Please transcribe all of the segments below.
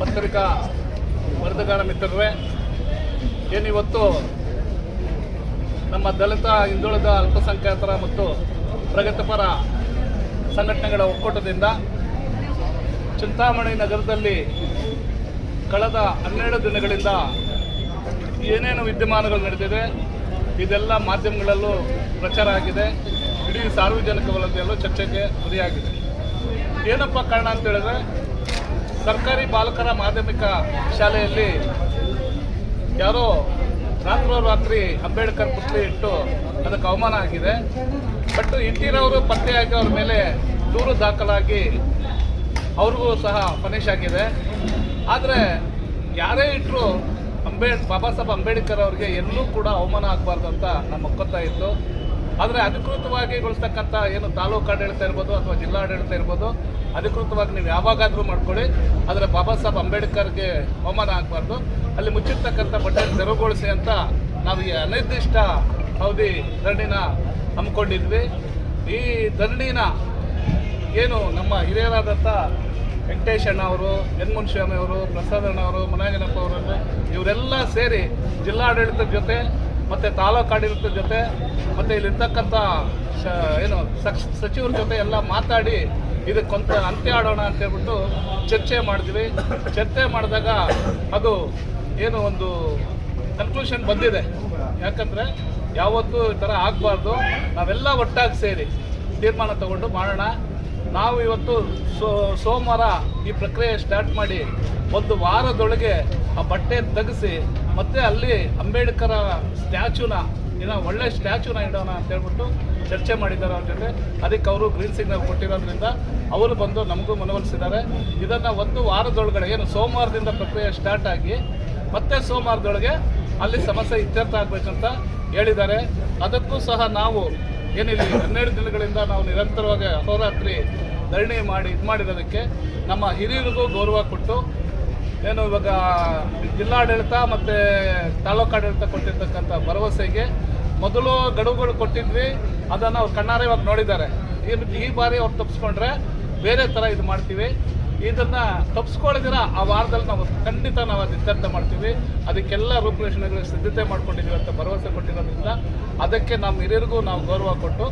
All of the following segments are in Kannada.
ಪತ್ರಿಕಾ ವರದಿಗಾರ ಮಿತ್ರರೇ, ಏನಿವತ್ತು ನಮ್ಮ ದಲಿತ, ಹಿಂದುಳಿದ ಅಲ್ಪಸಂಖ್ಯಾತರ ಮತ್ತು ಪ್ರಗತಿಪರ ಸಂಘಟನೆಗಳ ಒಕ್ಕೂಟದಿಂದ ಚಿಂತಾಮಣಿ ನಗರದಲ್ಲಿ ಕಳೆದ ಹನ್ನೆರಡು ದಿನಗಳಿಂದ ಏನೇನು ವಿದ್ಯಮಾನಗಳು ನಡೆದಿದೆ, ಇದೆಲ್ಲ ಮಾಧ್ಯಮಗಳಲ್ಲೂ ಪ್ರಚಾರ ಆಗಿದೆ. ಇಡೀ ಸಾರ್ವಜನಿಕ ವಲಯದಲ್ಲೂ ಚರ್ಚೆಗೆ ಗುರಿಯಾಗಿದೆ. ಏನಪ್ಪ ಕಾರಣ ಅಂತ ಹೇಳಿದ್ರೆ ಸರ್ಕಾರಿ ಬಾಲಕರ ಮಾಧ್ಯಮಿಕ ಶಾಲೆಯಲ್ಲಿ ಯಾರೋ ರಾತ್ರೋರಾತ್ರಿ ಅಂಬೇಡ್ಕರ್ ಪುತ್ಲಿ ಇಟ್ಟು ಅದಕ್ಕೆ ಅವಮಾನ ಆಗಿದೆ. ಬಟ್ ಇಟ್ಟಿರೋರು ಪತ್ತೆಯಾಗಿ ಅವ್ರ ಮೇಲೆ ದೂರು ದಾಖಲಾಗಿ ಅವ್ರಿಗೂ ಸಹ ಪನಿಷ್ ಆಗಿದೆ. ಆದರೆ ಯಾರೇ ಇಟ್ಟರು ಅಂಬೇಡ್ ಬಾಬಾ ಸಾಹೇಬ್ ಅಂಬೇಡ್ಕರ್ ಅವ್ರಿಗೆ ಎಲ್ಲೂ ಕೂಡ ಅವಮಾನ ಆಗಬಾರ್ದು ಅಂತ ನಮ್ಮ ಒಕ್ಕೊತ್ತಾ ಇತ್ತು ಆದರೆ ಅಧಿಕೃತವಾಗಿ ಗೊಳಿಸ್ತಕ್ಕಂಥ ಏನು ತಾಲೂಕು ಆಡಳಿತ ಇರ್ಬೋದು ಅಥವಾ ಜಿಲ್ಲಾ ಆಡಳಿತ ಇರ್ಬೋದು, ಅಧಿಕೃತವಾಗಿ ನೀವು ಯಾವಾಗಾದರೂ ಮಾಡ್ಕೊಳ್ಳಿ. ಆದರೆ ಬಾಬಾ ಸಾಹೇಬ್ ಅಂಬೇಡ್ಕರ್ಗೆ ಅವಮಾನ ಆಗಬಾರ್ದು. ಅಲ್ಲಿ ಮುಚ್ಚಿರ್ತಕ್ಕಂಥ ಬಟ್ಟೆ ತೆರವುಗೊಳಿಸಿ ಅಂತ ನಾವು ಈ ಅನಿರ್ದಿಷ್ಟ ಅವಧಿ ಧರಣಿನ ಹಮ್ಮಿಕೊಂಡಿದ್ವಿ. ಈ ಧರಣಿನ ಏನು ನಮ್ಮ ಹಿರಿಯರಾದಂಥ ವೆಂಕಟೇಶ್ ಅಣ್ಣ ಅವರು, ಎನ್ ಅವರು, ಪ್ರಸಾದ್ ಅಣ್ಣ ಅವರು ಮುನಾಗನಪ್ಪ ಅವರನ್ನು ಇವರೆಲ್ಲ ಸೇರಿ ಜಿಲ್ಲಾಡಳಿತದ ಜೊತೆ ಮತ್ತು ತಾಲೂಕು ಆಡಳಿತದ ಜೊತೆ ಮತ್ತು ಇಲ್ಲಿರ್ತಕ್ಕಂಥ ಶ, ಏನು, ಸಚ್, ಸಚಿವರ ಜೊತೆ ಎಲ್ಲ ಮಾತಾಡಿ ಇದಕ್ಕೊಂತ ಅಂತ್ಯ ಆಡೋಣ ಅಂತ ಹೇಳ್ಬಿಟ್ಟು ಚರ್ಚೆ ಮಾಡಿದ್ವಿ. ಚರ್ಚೆ ಮಾಡಿದಾಗ ಅದು ಏನು ಒಂದು ಕನ್ಕ್ಲೂಷನ್ ಬಂದಿದೆ. ಯಾಕಂದರೆ ಯಾವತ್ತೂ ಈ ಥರ ಆಗಬಾರ್ದು. ನಾವೆಲ್ಲ ಒಟ್ಟಾಗಿ ಸೇರಿ ತೀರ್ಮಾನ ತಗೊಂಡು ಮಾಡೋಣ. ನಾವು ಇವತ್ತು ಸೋಮವಾರ ಈ ಪ್ರಕ್ರಿಯೆ ಸ್ಟಾರ್ಟ್ ಮಾಡಿ ಒಂದು ವಾರದೊಳಗೆ ಆ ಬಟ್ಟೆ ತೆಗೆಸಿ ಮತ್ತೆ ಅಲ್ಲಿ ಅಂಬೇಡ್ಕರ ಸ್ಟ್ಯಾಚ್ಯೂನ ಏನೋ ಒಳ್ಳೆ ಸ್ಟ್ಯಾಚ್ಯೂನ ಇಡೋಣ ಅಂತ ಹೇಳ್ಬಿಟ್ಟು ಚರ್ಚೆ ಮಾಡಿದ್ದಾರೆ ಅವ್ರ ಜೊತೆ. ಅದಕ್ಕೆ ಅವರು ಗ್ರೀನ್ ಸಿಗ್ನಲ್ ಕೊಟ್ಟಿರೋದ್ರಿಂದ ಅವರು ಬಂದು ನಮಗೂ ಮನವೊಲಿಸಿದ್ದಾರೆ. ಇದನ್ನು ಒಂದು ವಾರದೊಳಗಡೆ, ಏನು ಸೋಮವಾರದಿಂದ ಪ್ರಕ್ರಿಯೆ ಸ್ಟಾರ್ಟ್ ಆಗಿ ಮತ್ತೆ ಸೋಮವಾರದೊಳಗೆ ಅಲ್ಲಿ ಸಮಸ್ಯೆ ಇತ್ಯರ್ಥ ಆಗಬೇಕಂತ ಹೇಳಿದ್ದಾರೆ. ಅದಕ್ಕೂ ಸಹ ನಾವು ಏನಿಲ್ಲಿ ಹನ್ನೆರಡು ದಿನಗಳಿಂದ ನಾವು ನಿರಂತರವಾಗಿ ಅಹೋರಾತ್ರಿ ಧರಣಿ ಮಾಡಿ ಇದು ಮಾಡಿರೋದಕ್ಕೆ ನಮ್ಮ ಹಿರಿಯರಿಗೂ ಗೌರವ ಕೊಟ್ಟು ಏನು ಇವಾಗ ಜಿಲ್ಲಾಡಳಿತ ಮತ್ತು ತಾಲೂಕಾಡಳಿತ ಕೊಟ್ಟಿರ್ತಕ್ಕಂಥ ಭರವಸೆಗೆ ಮೊದಲು ಗಡುವುಗಳು ಕೊಟ್ಟಿದ್ವಿ, ಅದನ್ನು ಅವ್ರು ಕಣ್ಣಾರೆ ಇವಾಗ ನೋಡಿದ್ದಾರೆ. ಈ ಈ ಬಾರಿ ಅವ್ರು ತಪ್ಪಿಸ್ಕೊಂಡ್ರೆ ಬೇರೆ ಥರ ಇದು ಮಾಡ್ತೀವಿ. ಇದನ್ನು ತಪ್ಪಿಸ್ಕೊಳ್ಳಿದಿರ ಆ ವಾರದಲ್ಲಿ ನಾವು ಖಂಡಿತ ನಾವು ಅದು ಇತ್ಯರ್ಥ ಮಾಡ್ತೀವಿ. ಅದಕ್ಕೆಲ್ಲ ರೂಪುರೇಷಣೆಗಳಿಗೆ ಸಿದ್ಧತೆ ಮಾಡ್ಕೊಂಡಿದ್ದೀವಿ ಅಂತ ಭರವಸೆ ಕೊಟ್ಟಿರೋದ್ರಿಂದ ಅದಕ್ಕೆ ನಮ್ಮ ಹಿರಿಯರಿಗೂ ನಾವು ಗೌರವ ಕೊಟ್ಟು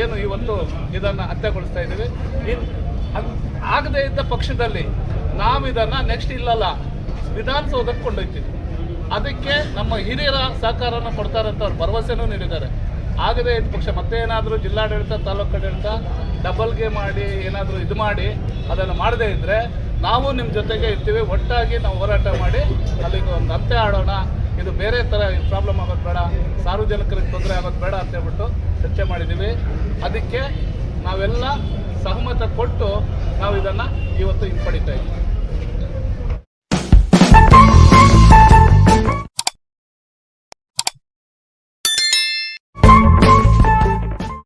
ಏನು ಇವತ್ತು ಇದನ್ನು ಅಂತ್ಯಗೊಳಿಸ್ತಾ ಇದ್ದೀವಿ. ಇನ್ ಅದ್ ಆಗದೇ ಇದ್ದ ಪಕ್ಷದಲ್ಲಿ ನಾವು ಇದನ್ನು ನೆಕ್ಸ್ಟ್ ಇಲ್ಲಲ್ಲ, ವಿಧಾನಸೌಧಕ್ಕೆ ಕೊಂಡೊಯ್ತೀವಿ. ಅದಕ್ಕೆ ನಮ್ಮ ಹಿರಿಯರ ಸಹಕಾರನ ಕೊಡ್ತಾರೆ ಅಂತ ಅವ್ರು ಭರವಸೆನೂ ನೀಡಿದ್ದಾರೆ. ಆಗದೇ ಇದ್ದ ಪಕ್ಷ ಮತ್ತೆ ಏನಾದರೂ ಜಿಲ್ಲಾಡಳಿತ ತಾಲೂಕು ಆಡಳಿತ ಡಬಲ್ಗೆ ಮಾಡಿ, ಏನಾದರೂ ಇದು ಮಾಡಿ ಅದನ್ನು ಮಾಡದೇ ಇದ್ದರೆ ನಾವು ನಿಮ್ಮ ಜೊತೆಗೆ ಇರ್ತೀವಿ. ಒಟ್ಟಾಗಿ ನಾವು ಹೋರಾಟ ಮಾಡಿ ಅಲ್ಲಿಗೆ ಒಂದು ಅತ್ತೆ ಆಡೋಣ. ಇದು ಬೇರೆ ಥರ ಪ್ರಾಬ್ಲಮ್ ಆಗೋದು ಬೇಡ. ಸಾರ್ವಜನಿಕರಿಗೆ ತೊಂದರೆ ಆಗೋದು ಬೇಡ ಅಂತ ಹೇಳ್ಬಿಟ್ಟು ಚರ್ಚೆ ಮಾಡಿದ್ದೀವಿ ಅದಕ್ಕೆ ನಾವೆಲ್ಲ ಸಹಮತ ಕೊಟ್ಟು ನಾವು ಇದನ್ನು ಇವತ್ತು ಹಿಂಪಡಿತಾ ಇದ್ದೀವಿ.